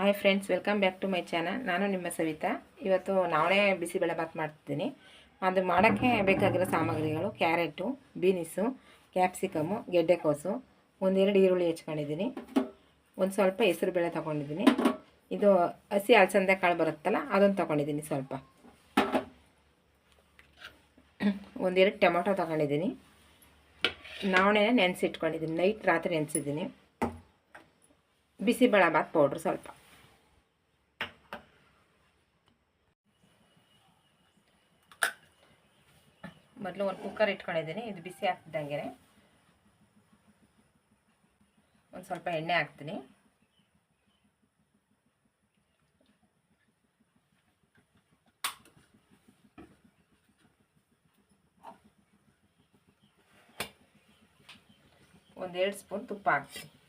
Hi friends welcome back to my channel ನಾನು ನಿಮ್ಮ ಸವಿತಾ. ಇವತ್ತು ನಾವೇ ಬಿಸಿಬೇಳೆ ಭಾತ್ ಮಾಡ್ತಿದ್ದೀನಿ. ಅದು ಮಾಡೋಕ್ಕೆ ಬೇಕಾಗಿರೋ ಸಾಮಗ್ರಿಗಳು ಕ್ಯಾರೆಟು, ಬೀನಿಸು, ಕ್ಯಾಪ್ಸಿಕಮು ಗೆಡ್ಡೆಕೋಸು ಒಂದೆರಡು ಈರುಳ್ಳಿ ಹೆಚ್ಕೊಂಡಿದ್ದೀನಿ. ಒಂದು ಸ್ವಲ್ಪ ಹೆಸರು ಬೇಳೆ ತೊಗೊಂಡಿದ್ದೀನಿ. ಇದು ಹಸಿ ಅಲಸಂದೆ ಕಾಳು ಬರುತ್ತಲ್ಲ ಅದನ್ನು ತೊಗೊಂಡಿದ್ದೀನಿ ಸ್ವಲ್ಪ. ಒಂದೆರಡು ಟೊಮೊಟೊ ತೊಗೊಂಡಿದ್ದೀನಿ. ನಾವಣೆ ನೆನೆಸಿಟ್ಕೊಂಡಿದ್ದೀನಿ. ನೈಟ್ ರಾತ್ರಿ ನೆನೆಸಿದ್ದೀನಿ. ಬಿಸಿಬೇಳೆ ಭಾತ್ ಪೌಡ್ರ್ ಸ್ವಲ್ಪ. ಮೊದಲು ಒಂದು ಕುಕ್ಕರ್ ಇಟ್ಕೊಂಡಿದ್ದೀನಿ. ಇದು ಬಿಸಿ ಹಾಕ್ತಿದ್ದಂಗೆ ಒಂದು ಸ್ವಲ್ಪ ಎಣ್ಣೆ ಹಾಕ್ತೀನಿ. ಒಂದೆರಡು ಸ್ಪೂನ್ ತುಪ್ಪ ಹಾಕ್ತೀನಿ.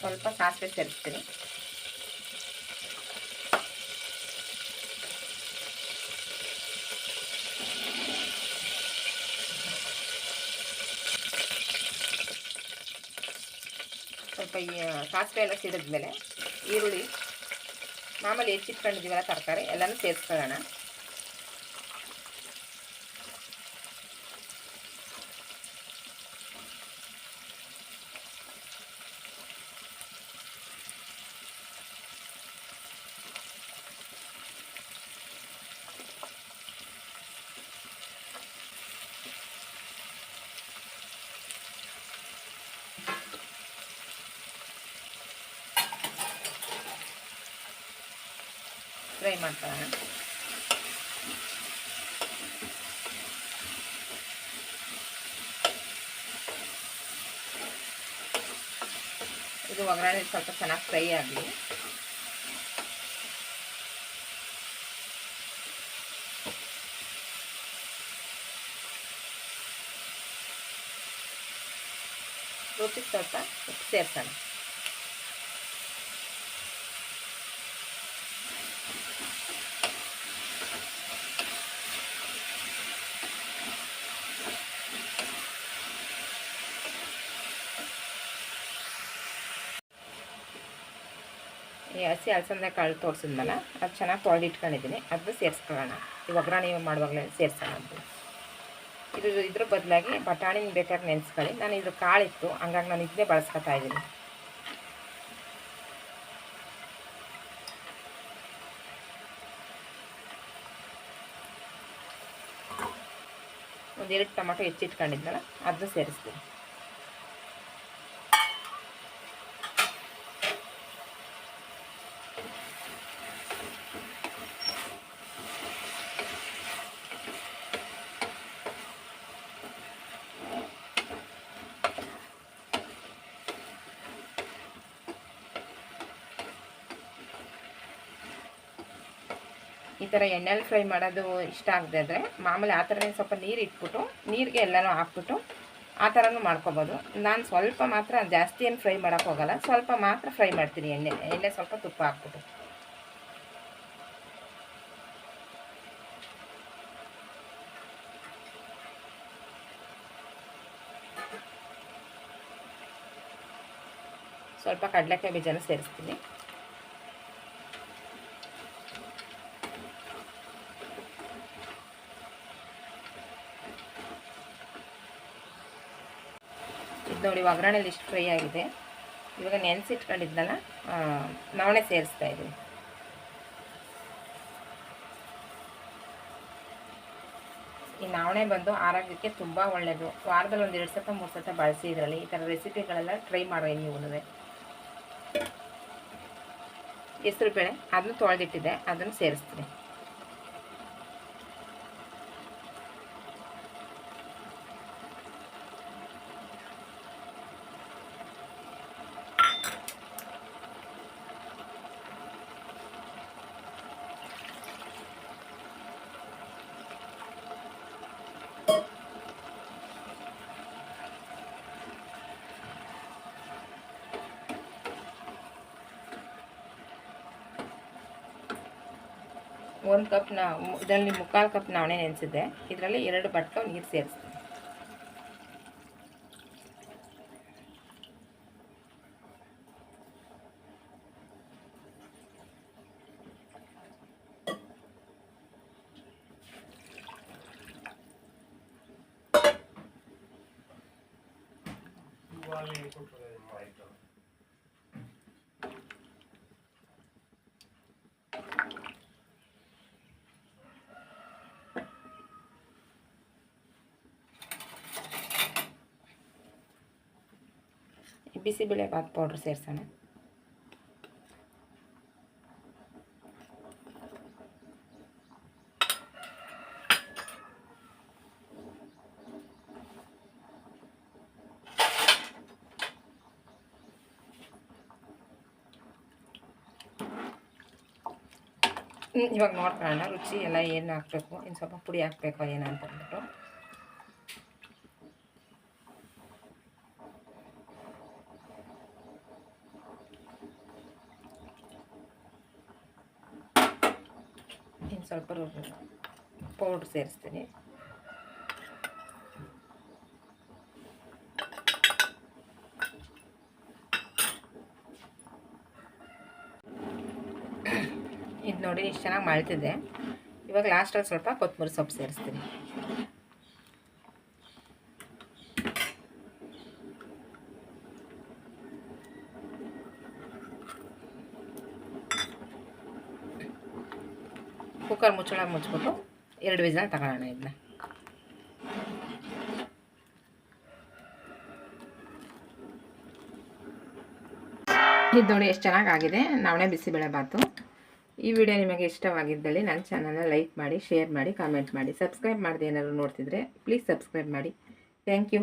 ಸ್ವಲ್ಪ ಸಾಸಿವೆ ಸೇರಿಸ್ತೀನಿ. ಸ್ವಲ್ಪ ಈ ಸಾಸಿವೆ ಎಲ್ಲ ಸಿಡಿದ್ಮೇಲೆ ಈರುಳ್ಳಿ ಮಾಮೂಲಿ ಹೆಚ್ಚಿಟ್ಕೊಂಡಿದ್ದೀವಲ್ಲ ತರಕಾರಿ ಎಲ್ಲನೂ ಸೇರಿಸ್ಕೊಳ್ಳೋಣ. ಫ್ರೈ ಮಾಡ್ಕೊಳ್ಳೋಣ ಇದು ಒಗ್ಗರಣೆ ಸ್ವಲ್ಪ ಚೆನ್ನಾಗಿ ಫ್ರೈ ಆಗಲಿ ರುಚಿಗೆ ಸ್ವಲ್ಪ ಉಪ್ಪು ಸೇರ್ಸೋಣ ಈ ಹಸಿ ಅಲಸಂದೆ ಕಾಳು ತೋರಿಸಿದ್ಮೇಲೆ ಅದು ಚೆನ್ನಾಗಿ ತೊಳೆದಿಟ್ಕೊಂಡಿದ್ದೀನಿ ಅದು ಸೇರಿಸ್ಕೊಳ್ಳೋಣ. ಈ ಒಗ್ಗರಣೆ ಮಾಡುವಾಗಲೇ ಸೇರಿಸೋಣ ಅಂತ. ಇದು ಇದ್ರ ಬದಲಾಗಿ ಬಟಾಣಿ ಬೇಕಾದ್ರೆ ನೆನೆಸ್ಕೊಳ್ಳಿ. ನಾನು ಇದು ಕಾಳಿತ್ತು, ಹಂಗಾಗಿ ನಾನು ಇದನ್ನೇ ಬಳಸ್ಕೊತಾ ಇದ್ದೀನಿ ಒಂದೆರಡು ಟೊಮೊಟೊ ಹೆಚ್ಚಿಟ್ಕೊಂಡಿದ್ನಲ್ಲ ಅದನ್ನು ಸೇರಿಸ್ತೀನಿ. ಈ ಥರ ಎಣ್ಣೆಲಿ ಫ್ರೈ ಮಾಡೋದು ಇಷ್ಟ ಆಗದೆ ಅಂದರೆ ಮಾಮೂಲಿ ಆ ಥರನೇ ಸ್ವಲ್ಪ ನೀರು ಇಟ್ಬಿಟ್ಟು, ನೀರಿಗೆ ಎಲ್ಲನೂ ಹಾಕ್ಬಿಟ್ಟು ಆ ಥರನೂ ಮಾಡ್ಕೊಬೋದು. ನಾನು ಸ್ವಲ್ಪ ಮಾತ್ರ ಜಾಸ್ತಿ ಏನು ಫ್ರೈ ಮಾಡೋಕ್ಕೆ ಹೋಗಲ್ಲ, ಸ್ವಲ್ಪ ಮಾತ್ರ ಫ್ರೈ ಮಾಡ್ತೀನಿ ಎಣ್ಣೆ ಎಣ್ಣೆ ಸ್ವಲ್ಪ ತುಪ್ಪ ಹಾಕ್ಬಿಟ್ಟು. ಸ್ವಲ್ಪ ಕಡಲೆಕಾಯಿ ಬೀಜನ ಸೇರಿಸ್ತೀನಿ. ಇದು ನೋಡಿ, ಒಗ್ಗರಣೆಲಿ ಇಷ್ಟು ಫ್ರೈ ಆಗಿದೆ. ಇವಾಗ ನೆನೆಸಿಟ್ಕೊಂಡಿದ್ನಲ್ಲ ನವಣೆ ಸೇರಿಸ್ತಾ ಇದ್ದೀನಿ. ಈ ನವಣೆ ಬಂದು ಆರೋಗ್ಯಕ್ಕೆ ತುಂಬ ಒಳ್ಳೆಯದು ವಾರದಲ್ಲಿ ಒಂದು ಎರಡು ಸತ, ಮೂರು ಸತ ಬಳಸಿ ಇದರಲ್ಲಿ. ಈ ಥರ ರೆಸಿಪಿಗಳೆಲ್ಲ ಟ್ರೈ ಮಾಡಿ ನೀವು ಹೆಸರು ಬೇಳೆ ಅದನ್ನು ತೊಳೆದಿಟ್ಟಿದೆ ಅದನ್ನು ಸೇರಿಸ್ತೀನಿ. ಒಂದು ಕಪ್ ಇದರಲ್ಲಿ ಮುಕ್ಕಾಲು ಕಪ್ ನಾವಣೆ ನೆನೆಸಿದ್ದೆ ಇದರಲ್ಲಿ ಎರಡು ಬಟ್ಕ ನೀರು ಸೇರಿಸಿದೆ ಸೇರಿಸ್ತೀನಿ ಬಿಸಿಬೇಳೆ ಭಾತ್ ಪೌಡ್ರ್ ಸೇರಿಸೋಣ ಹ್ಮ್, ಇವಾಗ ನೋಡ್ಕೊಳ್ಳೋಣ ರುಚಿ ಎಲ್ಲ ಏನು ಹಾಕಬೇಕು? ಇನ್ನು ಸ್ವಲ್ಪ ಪುಡಿ ಹಾಕಬೇಕು ಏನು ಅಂತ ಅಂದ್ಬಿಟ್ಟು. ಇನ್ನು ಸ್ವಲ್ಪ ಪೌಡ್ರ್ ಸೇರಿಸ್ತೀನಿ. ಇದು ನೋಡಿ ಇಷ್ಟು ಚೆನ್ನಾಗಿ ಮಾಡ್ತಿದ್ದೆ ಇವಾಗ ಲಾಸ್ಟಲ್ಲಿ ಸ್ವಲ್ಪ ಕೊತ್ತಂಬರಿ ಸೊಪ್ಪು ಸೇರಿಸ್ತೀನಿ. ಕುಕ್ಕರ್ ಮುಚ್ಚಳ ಮುಚ್ಬಿಟ್ಟು ಎರಡು ವಿಜಲ್ ತಗೊಳ್ಳೋಣ ಇದನ್ನ ಇದು ನೋಡಿ ಎಷ್ಟು ಚೆನ್ನಾಗಿ ಆಗಿದೆ. ಬಿಸಿಬೇಳೆ ಬಾತು. ಈ ವಿಡಿಯೋ ನಿಮಗೆ ಇಷ್ಟವಾಗಿದ್ದಲ್ಲಿ ನನ್ನ ಚಾನಲ್ನ ಲೈಕ್ ಮಾಡಿ ಶೇರ್ ಮಾಡಿ ಕಾಮೆಂಟ್ ಮಾಡಿ ಸಬ್ಸ್ಕ್ರೈಬ್ ಮಾಡದೆ ಏನಾದರೂ ನೋಡ್ತಿದ್ರೆ ಪ್ಲೀಸ್ ಸಬ್ಸ್ಕ್ರೈಬ್ ಮಾಡಿ. Thank you